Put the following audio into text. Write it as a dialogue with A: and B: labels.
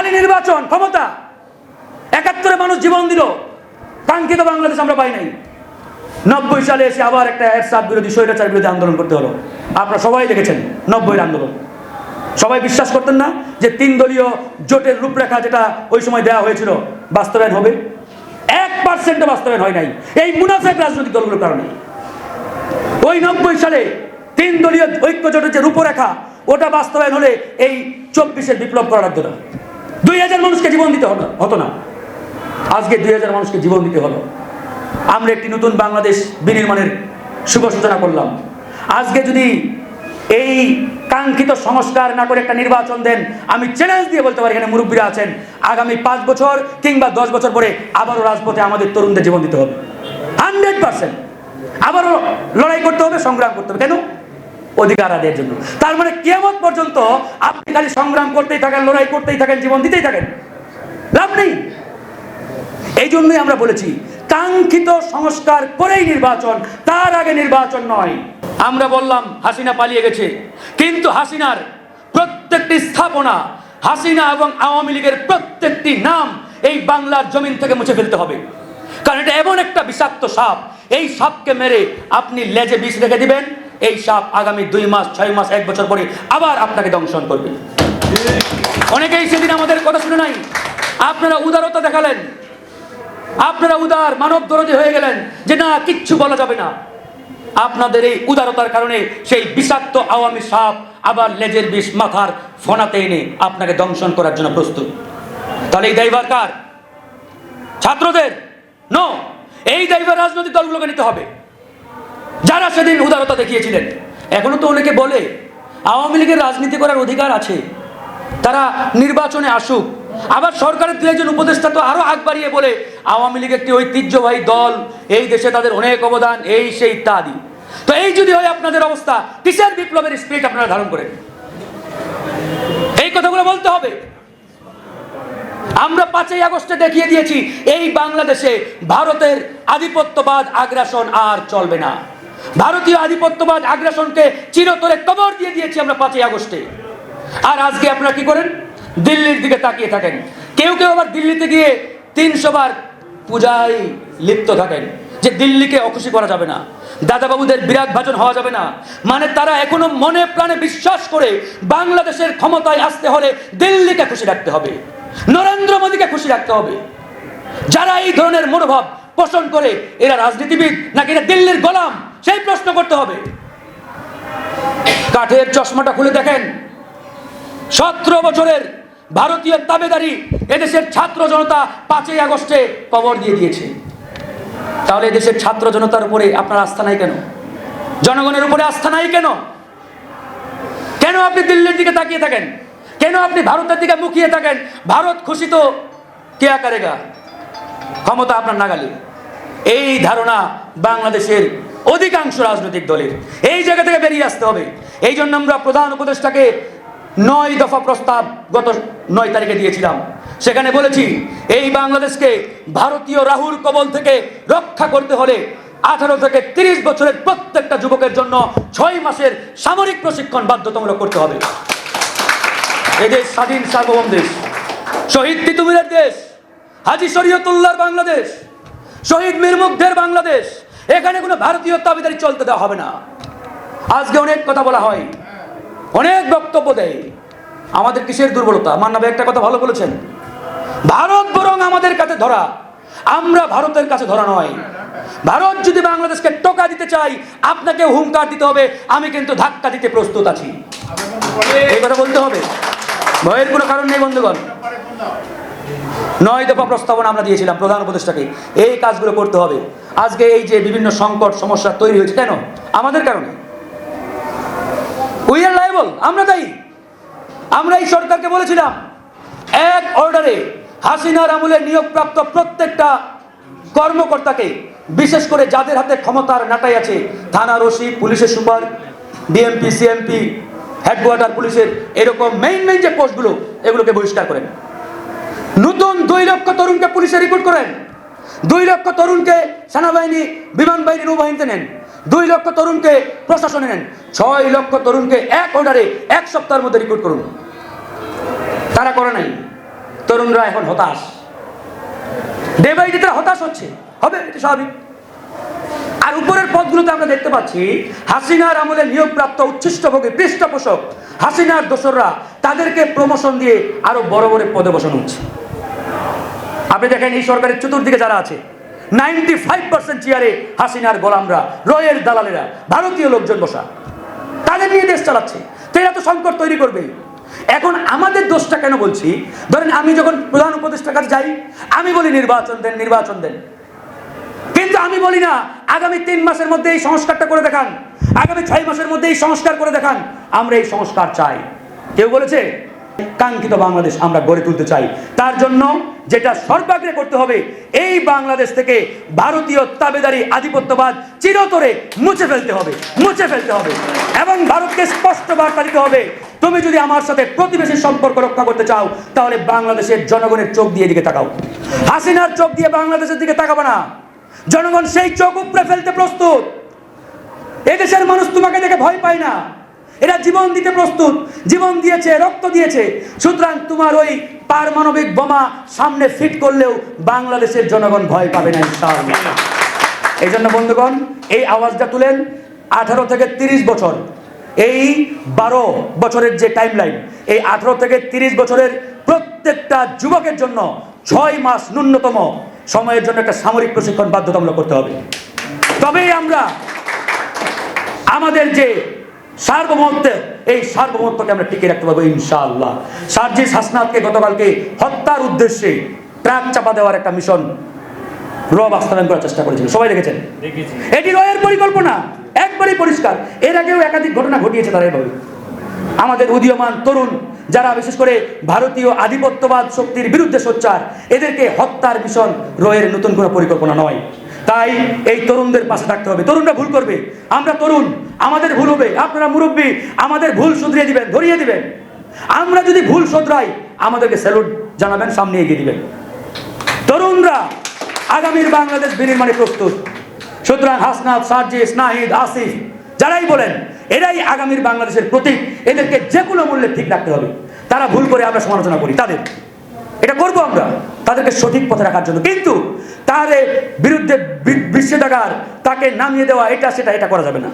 A: খালি নির্বাচন, ক্ষমতা। একাত্তরে মানুষ জীবন দিল। কাঙ্ক্ষিত বাংলাদেশ আমরা পাই নাই। নব্বই সালে এসে আবার একটা এরশাদ বিরোধী, স্বৈরাচার বিরোধী আন্দোলন করতে হলো। আপনারা সবাই দেখেছেন নব্বইয়ের আন্দোলন। সবাই বিশ্বাস করতেন না যে তিন দলীয় জোটের রূপরেখা যেটা ওই সময় দেওয়া হয়েছিল, বাস্তবায়ন হবে। এক পার্সেন্টও বাস্তবায়ন হয় নাই। এই মুনাফেক রাজনৈতিক দলগুলোর কারণে। ওই নব্বই সালে তিন দলীয় ঐক্য জোটের যে রূপরেখা, ওটা বাস্তবায়ন হলে এই চব্বিশের বিপ্লব করা লাগতো না দুই হাজার মানুষকে জীবন দিতে হতো হতো না। আজকে দুই হাজার মানুষকে জীবন দিতে হলো। আমরা একটি নতুন বাংলাদেশ বিনির্মাণের শুভ সূচনা করলাম। আজকে যদি এই কাঙ্ক্ষিত সংস্কার না করে একটা নির্বাচন দেন, আমি চ্যালেঞ্জ দিয়ে বলতে পারি এখানে মুরব্বীরা আছেন, আগামী পাঁচ বছর কিংবা দশ বছর পরে আবারও রাজপথে আমাদের তরুণদের জীবন দিতে হবে। Hundred percent. আবারও লড়াই করতে হবে, সংগ্রাম করতে হবে। কেন? অধিকার আদায়ের জন্য। তার মানে কেমন পর্যন্ত আপনি খালি সংগ্রাম করতেই থাকেন, লড়াই করতেই থাকেন, জীবন দিতেই থাকেন। লাভ নেই। এই জন্যই আমরা বলেছি, কাঙ্ক্ষিত সংস্কার করেই নির্বাচন, তার আগে নির্বাচন নয়। আমরা বললাম, হাসিনা পালিয়ে গেছে। কিন্তু হাসিনার প্রত্যেকটি স্থাপনা, হাসিনা এবং আওয়ামী লীগের প্রত্যেকটি নাম এই বাংলার জমিন থেকে মুছে ফেলতে হবে। কারণ এটা এমন একটা বিষাক্ত সাপ। এই সাপকে মেরে আপনি লেজে বিষ রেখে দিবেন এই সাপ আগামী দুই মাস, ছয় মাস, এক বছর পরে আবার আপনাকে দংশন করবে। অনেকেই সেদিন আমাদের কথা শুনে নাই। আপনারা উদারতা দেখালেন। আপনারা উদার মানব দরদে হয়ে গেলেন যে না, কিচ্ছু বলা যাবে না। আপনাদের এই উদারতার কারণে সেই বিষাক্ত আওয়ামী সাপ আবার লেজের বিষ মাথার ফোনাতে এনে আপনাকে দংশন করার জন্য প্রস্তুত। তাহলে এই দায়ভার কার? ছাত্রদের? ন এই দায়ভার রাজনৈতিক দলগুলোকে নিতে হবে। যারা সেদিন উদারতা দেখিয়েছিলেন, এখনও তো অনেকে বলে, আওয়ামী লীগের রাজনীতি করার অধিকার আছে। তারা নির্বাচনে আসুক। আবার সরকারের দু একজন উপদেষ্টা তো আরও আগ বাড়িয়ে বলে, আওয়ামী লীগ একটি ঐতিহ্যবাহী দল, এই দেশে তাদের অনেক অবদান, এই, সেই ইত্যাদি। তো এই যদি হয় আপনাদের অবস্থা, কিসের বিপ্লবের স্পিরিট আপনারা ধারণ করেন? এই কথাগুলো বলতে হবে। আমরা পাঁচই আগস্টে দেখিয়ে দিয়েছি, এই বাংলাদেশে ভারতের আধিপত্যবাদ, আগ্রাসন আর চলবে না। ভারতীয় আধিপত্যবাদ আগ্রাসনকে চিরতরে কবর দিয়ে দিয়েছি আমরা পাঁচই আগস্টে। আর আজকে আপনারা কি করেন? দিল্লির দিকে তাকিয়ে থাকেন। কেউ কেউ আবার দিল্লিতে গিয়ে তিনশো বার পূজায় লিপ্ত থাকেন যে দিল্লিকে অখুশি করা যাবে না। দাদাবাবুদের বিরাট ভাজন হওয়া যাবে না। মানে তারা এখনও মনে প্রাণে বিশ্বাস করে বাংলাদেশের ক্ষমতায় আসতে হলে দিল্লিকে খুশি রাখতে হবে। নরেন্দ্র মোদীকে খুশি রাখতে হবে। যারা এই ধরনের মনোভাব পোষণ করে, এরা রাজনীতিবিদ নাকি এরা দিল্লির গোলাম? সেই প্রশ্ন করতে হবে। কাঠের চশমাটা খুলে দেখেন। সতেরো বছরের ভারতীয় তাবেদারি এদেশের ছাত্র জনতা পাঁচই আগস্টে কবর দিয়ে দিয়েছে। তাহলে এদেশের ছাত্র জনতার উপরে আপনার আস্থা নাই কেন? জনগণের উপরে আস্থা নাই কেন? কেন আপনি দিল্লির দিকে তাকিয়ে থাকেন? কেন আপনি ভারতের দিকে মুখিয়ে থাকেন? ভারত খুশি তো কে আকারেগা ক্ষমতা আপনার নাগালে। এই ধারণা বাংলাদেশের অধিকাংশ রাজনৈতিক দলের। এই জায়গা থেকে বেরিয়ে আসতে হবে। এই জন্য আমরা প্রধান উপদেষ্টাকে নয় দফা প্রস্তাব গত নয় তারিখে দিয়েছিলাম। সেখানে বলেছি, এই বাংলাদেশকে ভারতীয় রাহুর কবল থেকে রক্ষা করতে হলে আঠারো থেকে তিরিশ বছরের প্রত্যেকটা যুবকের জন্য ছয় মাসের সামরিক প্রশিক্ষণ বাধ্যতামূলক করতে হবে। এদেশ স্বাধীন সার্বভৌম দেশ। শহীদ তিতুমিরের দেশ। হাজি শরীয়তুল্লাহর বাংলাদেশ। শহীদ মিরমুগ্ধের বাংলাদেশ। এখানে কোনো ভারতীয় দাবিদারি চলতে দেওয়া হবে না। আজকে অনেক কথা বলা হয়, অনেক বক্তব্য দেয়। আমাদের কিসের দুর্বলতা? মান্নাবে একটা কথা ভালো বলেছেন। ভারত বরং আমাদের কাছে ধরা। আমরা ভারতের কাছে ধরা নয়। ভারত যদি বাংলাদেশকে টোকা দিতে চাই আপনাকে হুঙ্কার দিতে হবে। আমি কিন্তু ধাক্কা দিতে প্রস্তুত আছি। এই কথা বলতে হবে। ভয়ের কোনো কারণ নেই, বন্ধুগণ। নয় দফা প্রস্তাবনা আমরা দিয়েছিলাম প্রধান উপদেষ্টাকে। এই কাজগুলো করতে হবে। আজকে এই যে বিভিন্ন সংকট, সমস্যা তৈরি হয়েছে কেন? আমাদের কারণে। উই আর লাইবল আমরা তাই আমরা এই সরকারকে বলেছিলাম, এক অর্ডারে হাসিনার আমলে নিয়োগপ্রাপ্ত প্রত্যেকটা কর্মকর্তাকে, বিশেষ করে যাদের হাতে ক্ষমতার নাটাই আছে থানার ওসি পুলিশের সুপার, ডিএমপি, সিএমপি হেডকোয়ার্টার পুলিশের, এরকম মেইন মেইন যে পোস্টগুলো, এগুলোকে বহিষ্কার করেন। নতুন দুই লক্ষ তরুণকে পুলিশে রিক্রুট করেন। দুই লক্ষ তরুণকে সেনাবাহিনী, বিমান বাহিনী নৌবাহিনীতে নেন। দুই লক্ষ তরুণকে প্রশাসনে নেন। ছয় লক্ষ তরুণকে এক অর্ডারে এক সপ্তাহের মধ্যে রিক্রুট করুন। তারা করে নাই। তরুণরা এখন হতাশ। ডে বাই ডে হতাশ হচ্ছে। হবে, এটা স্বাভাবিক। আর উপরের পদগুলোতে আমরা দেখতে পাচ্ছি, হাসিনার আমলে নিয়োগপ্রাপ্ত উচ্ছিষ্টভোগী পৃষ্ঠপোষক হাসিনার দোসররা তাদেরকে প্রমোশন দিয়ে আরও বড় বড় পদে বসানো হচ্ছে। আপনি দেখেন এই সরকারের চতুর্দিকে যারা আছে নাইনটি ফাইভ পার্সেন্ট চেয়ারে হাসিনার গোলামরা, রয়ের দালালেরা, ভারতীয় লোকজন বসা। তাদের নিয়ে দেশ চালাচ্ছে। তো এরা তো সংকট তৈরি করবে এখন আমাদের দোষটা কেন বলছি? ধরেন আমি যখন প্রধান উপদেষ্টার কাছে যাই, আমি বলি নির্বাচন দেন নির্বাচন দেন। কিন্তু আমি বলি না, আগামী তিন মাসের মধ্যে এই সংস্কারটা করে দেখান। আগামী ছয় মাসের মধ্যে এই সংস্কার করে দেখান। আমরা এই সংস্কার চাই। কেউ বলেছে, কাঙ্ক্ষিত বাংলাদেশ আমরা গড়ে তুলতে চাই। তার জন্য যেটা সর্বাগ্রে করতে হবে, এই বাংলাদেশ থেকে ভারতীয় তাবেদারি আধিপত্যবাদ চিরতরে মুছে ফেলতে হবে, মুছে ফেলতে হবে এবং ভারতকে স্পষ্ট বার্তা দিতে হবে। তুমি যদি আমার সাথে প্রতিবেশীর সম্পর্ক রক্ষা করতে চাও, তাহলে বাংলাদেশের জনগণের চোখ দিয়ে দিকে তাকাও। হাসিনার চোখ দিয়ে বাংলাদেশের দিকে তাকাবো না। জনগণ সেই চোখ উপড়ে ফেলতে প্রস্তুত। এদেশের মানুষ তোমাকে দেখে ভয় পায় না। এরা জীবন দিতে প্রস্তুত। জীবন দিয়েছে, রক্ত দিয়েছে। সুতরাং তোমার ওই পারমাণবিক বোমা সামনে ফিট করলেও বাংলাদেশের জনগণ ভয় পাবে না, ইনশাআল্লাহ। এই জন্য বন্ধুগণ, এই আওয়াজটা তুলেন, আঠারো থেকে তিরিশ বছর। এই বারো বছরের যে টাইম লাইন এই আঠারো থেকে তিরিশ বছরের প্রত্যেকটা যুবকের জন্য ছয় মাস ন্যূনতম সময়ের জন্য একটা সামরিক প্রশিক্ষণ বাধ্যতামূলক করতে হবে। তবেই আমরা আমাদের যে সার্বভৌমত্ব এই সার্বভৌমত্বকে আমরা টিকে রাখতে পারব ইনশাআল্লাহ। সার্জিস হাসনাতকে গতকালকে হত্যার উদ্দেশ্যে ট্রাক চাপা দেওয়ার একটা মিশন র বাস্তবায়ন করার চেষ্টা করেছিল। সবাই দেখেছেন? এটি রয়ের পরিকল্পনা একবারই পরিষ্কার। এর আগেও একাধিক ঘটনা ঘটিয়েছে তারা এভাবে। আমাদের উদীয়মান তরুণ যারা বিশেষ করে ভারতীয় আধিপত্যবাদ শক্তির বিরুদ্ধে সোচ্চার এদেরকে হত্যার মিশন রয়ের নতুন কোনো পরিকল্পনা নয়। তাই এই তরুণদের পাশে থাকতে হবে। তরুণরা ভুল করবে। আমরা তরুণ, আমাদের ভুল হবে। আপনারা মুরব্বী, আমাদের ভুল শুধরিয়ে দিবেন, ধরিয়ে দিবেন। আমরা যদি ভুল শোধরাই, আমাদেরকে স্যালুট জানাবেন, সামনে এগিয়ে দিবেন। তরুণরা, আগামীর বাংলাদেশ বিনির্মাণে প্রস্তুত। সুতরাং হাসনাত, সার্জিস, নাহিদ, আসিফ, যারাই বলেন, এরাই আগামীর বাংলাদেশের প্রতীক। এদেরকে যে কোনো মূল্যে ঠিক রাখতে হবে। তারা ভুল করে আমরা সমালোচনা করি। তাদের। এটা করব আমরা। তাদেরকে সঠিক পথে রাখার জন্য। কিন্তু তার বিরুদ্ধে বিশ্বদাগার তাকে নামিয়ে দেওয়া, এটা, সেটা, এটা করা যাবে না।